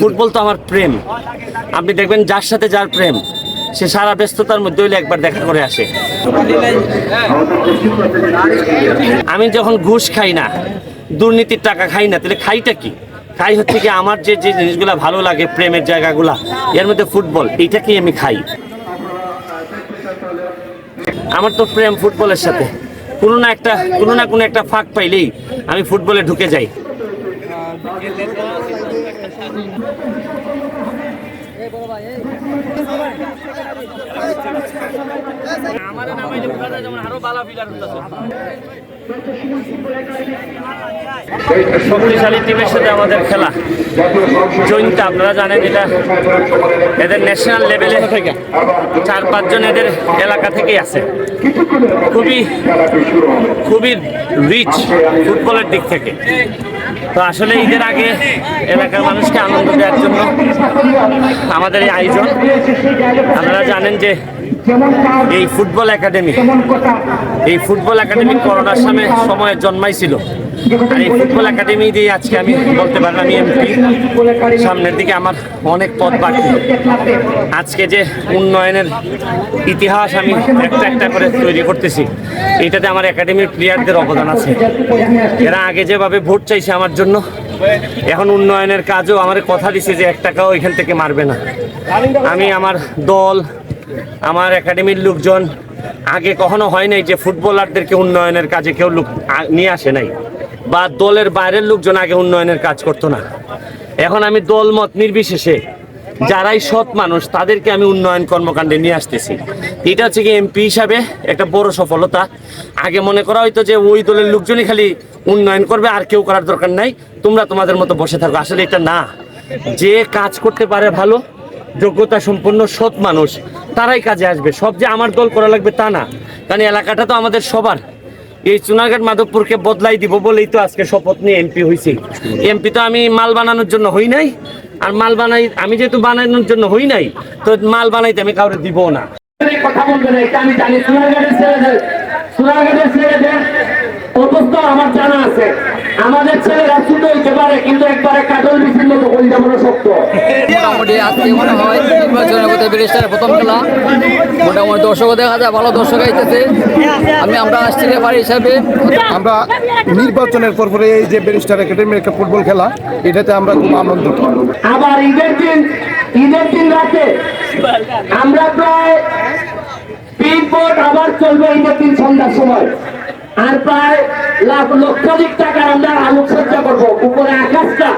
Football তো আমার প্রেম। আপনি দেখবেন যার সাথে যার প্রেম, সে সারা ব্যস্ততার মধ্যে হইলে একবার দেখা করে আসে। আমি যখন ঘুষ খাই না, দুর্নীতির টাকা খাই না, তাহলে খাইটা কি? খাই হচ্ছে কি আমার যে যে জিনিসগুলো ভালো লাগে, প্রেমের জায়গাগুলা, এর মধ্যে ফুটবল এইটাকেই আমি খাই? আমার তো প্রেম ফুটবলের সাথে। কোনো না একটা, কোনো না কোনো একটা ফাঁক পাইলেই আমি ফুটবলে ঢুকে যাই। শক্তিশালী টিমের সাথে আমাদের খেলা। জৈনটা আপনারা জানেন এটা এদের ন্যাশনাল লেভেলে চার পাঁচজন এদের এলাকা থেকেই আছে। খুবই খুবই রিচ ফুটবলের দিক থেকে। তো আসলে ঈদের আগে এলাকার মানুষকে আনন্দ দেওয়ার জন্য আমাদের এই আয়োজন। আপনারা জানেন যে এই ফুটবল একাডেমি এই ফুটবল একাডেমি করোনার সময় সময়ে জন্মাইছিল। আর এই ফুটবল একাডেমি দিয়ে আজকে আমি বলতে পারি আমি এমপি। সামনের দিকে আমার অনেক পথ বাকি। আজকে যে উন্নয়নের ইতিহাস আমি একটা একটা করে তৈরি করতেছি এটাতে আমার একাডেমির প্লেয়ারদের অবদান আছে। এরা আগে যেভাবে ভোট চাইছে আমার জন্য এখন উন্নয়নের কাজও আমার কথা দিছে যে এক টাকাও এখান থেকে মারবে না। আমি আমার দল আমার একাডেমির লোকজন আগে কখনো হয় নাই যে ফুটবলারদেরকে উন্নয়নের কাজে কেউ লোক নিয়ে আসে নাই বা দলের বাইরের লোকজন আগে উন্নয়নের কাজ করতো না। এখন আমি দল মত নির্বিশেষে যারাই সৎ মানুষ তাদেরকে আমি উন্নয়ন কর্মকাণ্ডে নিয়ে আসতেছি। এটা হচ্ছে কি এমপি হিসাবে একটা বড় সফলতা। আগে মনে করা হয়তো যে ওই দলের লোকজনই খালি উন্নয়ন করবে, আর কেউ করার দরকার নাই। তোমরা তোমাদের মতো বসে থাকো। আসলে এটা না। যে কাজ করতে পারে ভালো যোগ্যতা সম্পন্ন সৎ মানুষ, তারাই কাজে আসবে। সব যে আমার দল করা লাগবে তা না। কারণ এলাকাটা তো আমাদের সবার। এই চুনারঘাট মাধবপুরকে বদলাই দিব বলেই তো আজকে শপথ নিয়ে এমপি হয়েছি এমপি তো আমি মাল বানানোর জন্য হই নাই। আর মাল বানাই, আমি যেহেতু বানানোর জন্য হই নাই, তো মাল বানাইতে আমি কাউরে দিব না। আমাদের ছেলেরা ছোট কিন্তু একবারে কাজল বিচির মতো কলিজা মনে শক্ত। আজকে মনে হয় নির্বাচনের মধ্যে ব্যারিস্টারের প্রথম খেলা। মোটামুটি দর্শকও দেখা যায় ভালো দর্শক আইতেছে। আমি আমরা আসছি রেফারি হিসাবে। আমরা নির্বাচনের পর পরে এই যে ব্যারিস্টার একাডেমির একটা ফুটবল খেলা এটাতে আমরা খুব আনন্দিত। আবার ঈদের দিন ঈদের দিন রাতে আমরা প্রায় পিক বোর্ড আবার চলবে ঈদের দিন সন্ধ্যার সময়। আর প্রায় লাখ লক্ষাধিক টাকার আমরা আলোকসজ্জা করব। উপরে আকাশটা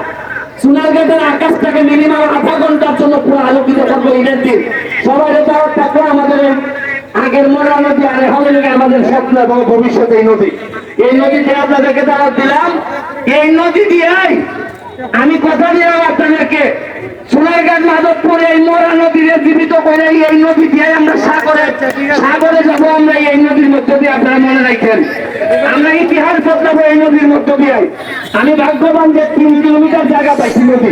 সোনারঘাটের আকাশটাকে মিনিমাম আধা ঘণ্টার জন্য পুরো আলোকিত করব ঈদের দিন। সবাই দাওয়াত থাকব আমাদের আগের মরা নদী আর এখন আমাদের স্বপ্ন এবং ভবিষ্যতে এই নদী। এই নদীতে আপনাদেরকে দাওয়াত দিলাম, এই নদী দিয়ে আমি কথা দিলাম আপনাদেরকে। সোনারঘাট মাধবপুরে এই মরা নদীরে জীবিত করে এই নদী দিয়ে আমরা সাগরে সাগরে যাব আমরা এই নদীর মধ্য দিয়ে আপনারা মনে রাখেন। আমরা ইতিহাস বদলাবো এই নদীর মধ্য দিয়ে। আমি ভাগ্যবান যে তিন কিলোমিটার জায়গা পাইছি নদী।